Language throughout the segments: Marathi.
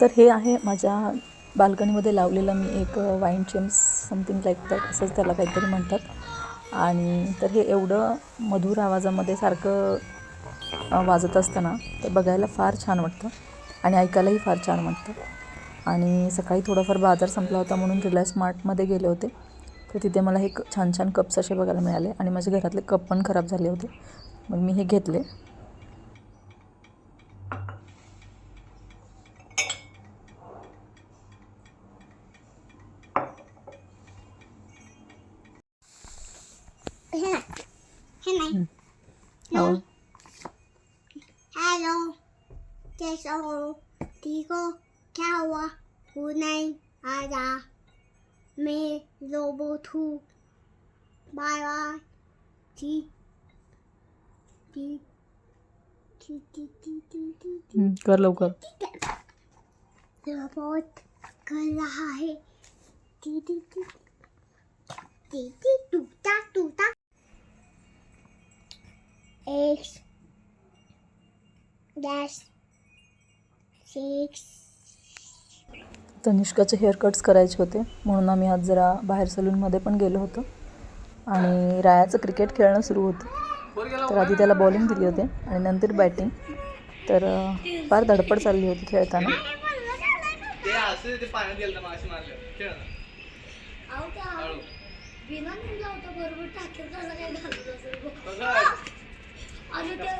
तर हे आहे माझ्या बाल्कनीमध्ये लावलेलं मी एक wind chimes something like that असंच त्याला काहीतरी म्हणतात. आणि तर हे एवढं मधुर आवाजामध्ये सारखं वाजत असताना तर बघायला फार छान वाटतं आणि ऐकायलाही फार छान वाटतं. आणि सकाळी थोडाफार बाजार संपला होता म्हणून रिलायन्स मार्टमध्ये गेले होते. तर तिथे मला हे छान छान कप्स असे बघायला मिळाले आणि माझ्या घरातले कप पण खराब झाले होते. मग मी हे घेतले. Hey, hey, हो hello. There's a tigo, kawa, unai, ada, me, robo, two, bye bye, ti, ti, ti, ti, ti, ti, ti, ti. हं, कर लवकर रोबोट कर रहा है टी टी टी टी टी टूटा टूटा एक्स डॅश सिक्स तनिष्काचे हेअर कट्स करायचे होते. म्हणून आम्ही आज जरा बाहेर सलूनमध्ये पण गेलो होतो. आणि रायाचं क्रिकेट खेळणं सुरू होतं. तर आधी त्याला बॉलिंग दिली होते आणि नंतर बॅटिंग तर फार धडपड चालली होती खेळताना.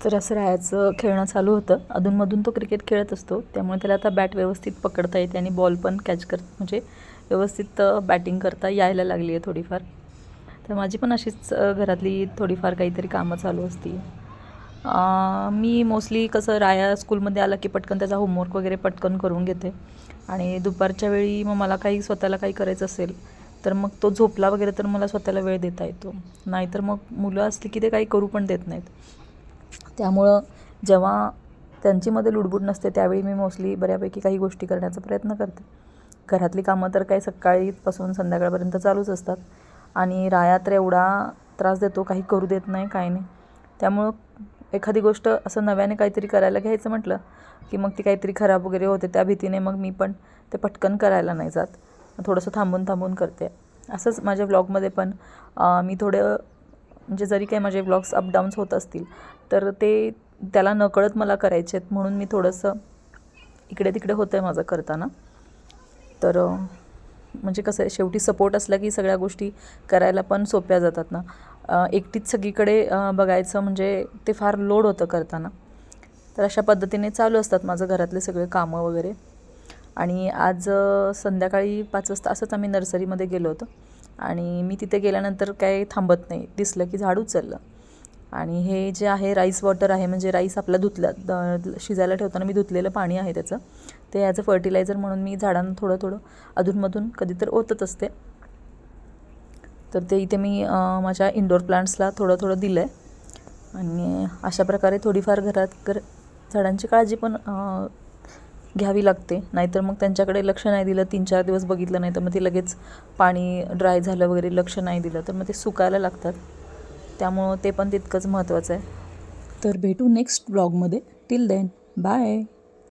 तर असं रायाचं खेळणं चालू होतं. अधूनमधून तो क्रिकेट खेळत असतो. त्यामुळे त्याला आता बॅट व्यवस्थित पकडता येते आणि बॉल पण कॅच कर म्हणजे व्यवस्थित बॅटिंग करता यायला लागली आहे थोडीफार. तर माझी पण अशीच घरातली थोडीफार काहीतरी कामं चालू असती मी मोस्टली कसं राया स्कूलमध्ये आला की पटकन त्याचा होमवर्क वगैरे पटकन करून घेते. आणि दुपारच्या वेळी मग मला काही स्वतःला काही करायचं असेल तर मग तो झोपला वगैरे तर मला स्वतःला वेळ देता येतो. नाहीतर मग मुलं असली की ते काही करू पण देत नाहीत. त्यामुळं जेव्हा त्यांचीमध्ये लुडबुड नसते त्यावेळी मी मोस्टली बऱ्यापैकी काही गोष्टी करण्याचा प्रयत्न करते. घरातली कामं तर काही सकाळीपासून संध्याकाळपर्यंत चालूच असतात. आणि राया तर एवढा त्रास देतो काही करू देत नाही काही नाही. त्यामुळं एखादी गोष्ट असं नव्याने काहीतरी करायला घ्यायचं म्हटलं की मग ती काहीतरी खराब वगैरे होते त्या भीतीने मग मी पण ते पटकन करायला नाही जात. थोडंसं थांबून थांबून करते. असंच माझ्या व्लॉगमध्ये पण मी थोडं म्हणजे जरी काही माझे व्लॉग्स अपडाऊन्स होत असतील तर ते त्याला नकळत मला करायचे आहेत म्हणून मी थोडंसं इकडे तिकडे होतं आहे माझं करताना. तर म्हणजे कसं आहे शेवटी सपोर्ट असला की सगळ्या गोष्टी करायला पण सोप्या जातात ना. एकटीच सगळीकडे बघायचं म्हणजे ते फार लोड होतं करताना. तर अशा पद्धतीने चालू असतात माझं घरातले सगळे कामं वगैरे. आणि आज संध्याकाळी पाच वाजता असंच आम्ही नर्सरीमध्ये गेलो होतो. आणि मी तिथे गेल्यानंतर काय थांबत नाही. दिसलं की झाड उचललं. आणि हे जे आहे राईस वॉटर आहे म्हणजे राईस आपला धुतला द- शिजायला ठेवताना मी धुतलेलं पाणी आहे त्याचं. ते ॲज अ फर्टिलायझर म्हणून मी झाडांना थोडं थोडं अधूनमधून कधी तर ओतत असते. तर ते इथे मी माझ्या इंडोर प्लांट्सला थोडं थोडं दिलं आहे आणि अशा प्रकारे थोडीफार घरात घर झाडांची काळजी पण घ्यावी लागते. नाहीतर मग त्यांच्याकडे लक्ष नाही दिलं तीन चार दिवस बघितलं नाही तर मग ते लगेच पाणी ड्राय झालं वगैरे लक्ष नाही दिलं तर मग ते सुकायला लागतात. त्यामुळं ते पण तितकंच महत्त्वाचं आहे. तर भेटू नेक्स्ट ब्लॉगमध्ये टिल देन बाय